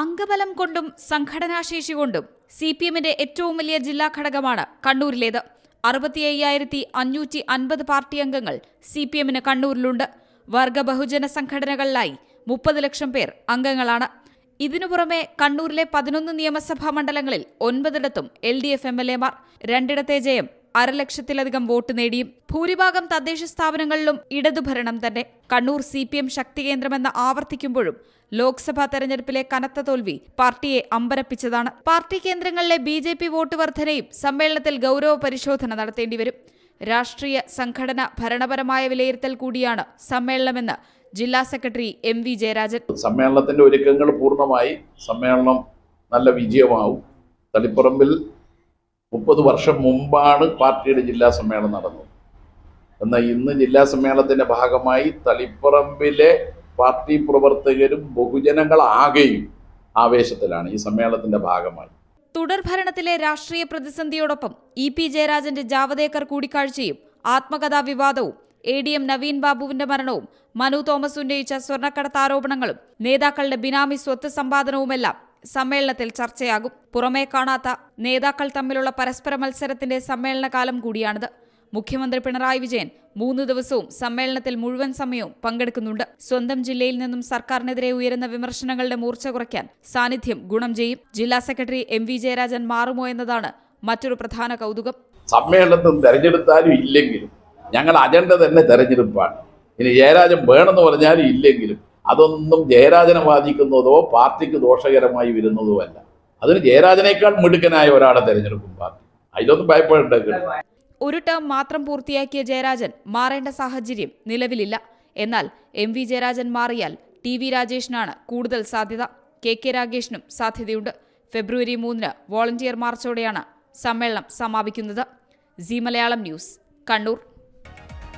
അംഗബലം കൊണ്ടും സംഘടനാശേഷി കൊണ്ടും C P എമ്മിന്റെ ഏറ്റവും വലിയ ജില്ലാ ഘടകമാണ് കണ്ണൂരിലേത്. അറുപത്തി അയ്യായിരത്തി അഞ്ഞൂറ്റി അൻപത് പാർട്ടി അംഗങ്ങൾ സി പി എമ്മിന് കണ്ണൂരിലുണ്ട്. വർഗ ബഹുജന സംഘടനകളിലായി മുപ്പത് ലക്ഷം പേർ അംഗങ്ങളാണ്. ഇതിനു പുറമെ കണ്ണൂരിലെ പതിനൊന്ന് നിയമസഭാ മണ്ഡലങ്ങളിൽ ഒൻപതിടത്തും L D F M L എമാർ രണ്ടിടത്തെ ജയം അരലക്ഷത്തിലധികം വോട്ട് നേടി ഭൂരിഭാഗം തദ്ദേശ സ്ഥാപനങ്ങളിലും ഇടതുഭരണം തന്നെ. കണ്ണൂർ സി പി എം ശക്തി കേന്ദ്രമെന്ന് ആവർത്തിക്കുമ്പോഴും ലോക്സഭാ തെരഞ്ഞെടുപ്പിലെ കനത്ത തോൽവി പാർട്ടിയെ അമ്പരപ്പിച്ചതാണ്. പാർട്ടി കേന്ദ്രങ്ങളിലെ ബി ജെ പി വോട്ട് വർധനയും സമ്മേളനത്തിൽ ഗൗരവ പരിശോധന നടത്തേണ്ടിവരും രാഷ്ട്രീയ സംഘടന ഭരണപരമായ വിലയിരുത്തൽ കൂടിയാണ് സമ്മേളനമെന്ന് ജില്ലാ സെക്രട്ടറി എം വി ജയരാജൻ. സമ്മേളനത്തിന്റെ ഒരുക്കങ്ങൾ പൂർണമായി സമ്മേളനം നല്ല വിജയമാവും. തളിപ്പറമ്പിൽ മുപ്പത് വർഷം മുമ്പാണ് പാർട്ടിയുടെ ജില്ലാ സമ്മേളനം നടന്നത്. എന്നാൽ ഇന്ന് ജില്ലാ സമ്മേളനത്തിന്റെ ഭാഗമായി തളിപ്പറമ്പിലെ പാർട്ടി പ്രവർത്തകരും ബഹുജനങ്ങളാകെയും ആവേശത്തിലാണ് ഈ സമ്മേളനത്തിന്റെ ഭാഗമായി. തുടർഭരണത്തിലെ രാഷ്ട്രീയ പ്രതിസന്ധിയോടൊപ്പം ഇ പി ജയരാജന്റെ ജാവദേക്കർ കൂടിക്കാഴ്ചയും ആത്മകഥാ വിവാദവും എ ഡി എം നവീൻ ബാബുവിന്റെ മരണവും മനു തോമസ് ഉന്നയിച്ച സ്വർണക്കടത്ത് ആരോപണങ്ങളും നേതാക്കളുടെ ബിനാമി സ്വത്ത് സമ്പാദനവുമെല്ലാം സമ്മേളനത്തിൽ ചർച്ചയാകും. പുറമേ കാണാത്ത നേതാക്കൾ തമ്മിലുള്ള പരസ്പര മത്സരത്തിന്റെ സമ്മേളനകാലം കൂടിയാണിത്. മുഖ്യമന്ത്രി പിണറായി വിജയൻ മൂന്ന് ദിവസവും സമ്മേളനത്തിൽ മുഴുവൻ സമയവും പങ്കെടുക്കുന്നുണ്ട്. സ്വന്തം ജില്ലയിൽ നിന്നും സർക്കാരിനെതിരെ ഉയരുന്ന വിമർശനങ്ങളുടെ മൂർച്ച കുറയ്ക്കാൻ സാന്നിധ്യം ഗുണം ചെയ്യും. ജില്ലാ സെക്രട്ടറി എം വി ജയരാജൻ മാറുമോ എന്നതാണ് മറ്റൊരു പ്രധാന കൗതുകം. സമ്മേളനത്തിൽ തെരഞ്ഞെടുത്താലും ഇല്ലെങ്കിലും ഞങ്ങൾ അജണ്ട തന്നെ തെരഞ്ഞെടുപ്പാണ്. ഇനി ജയരാജൻ വേണമെന്ന് പറഞ്ഞാലും ഇല്ലെങ്കിലും അതൊന്നും ജയരാജനെ ബാധിക്കുന്നതോ പാർട്ടിക്ക് ദോഷകരമായി വരുന്നതോ അല്ല. അതിന് ജയരാജനേക്കാൾ മിടുക്കനായ ഒരാളെ തെരഞ്ഞെടുക്കും പാർട്ടി. അതിലൊന്നും ഭയപ്പെടേണ്ട ഒരു ടേം മാത്രം പൂർത്തിയാക്കിയ ജയരാജൻ മാറേണ്ട സാഹചര്യം നിലവിലില്ല. എന്നാൽ എം വി ജയരാജൻ മാറിയാൽ ടി വി രാജേഷിനാണ് കൂടുതൽ സാധ്യത. കെ കെ രാഗേഷിനും സാധ്യതയുണ്ട്. ഫെബ്രുവരി മൂന്നിന് വോളണ്ടിയർ മാർച്ചോടെയാണ് സമ്മേളനം സമാപിക്കുന്നത്. Zee Malayalam news Kannur.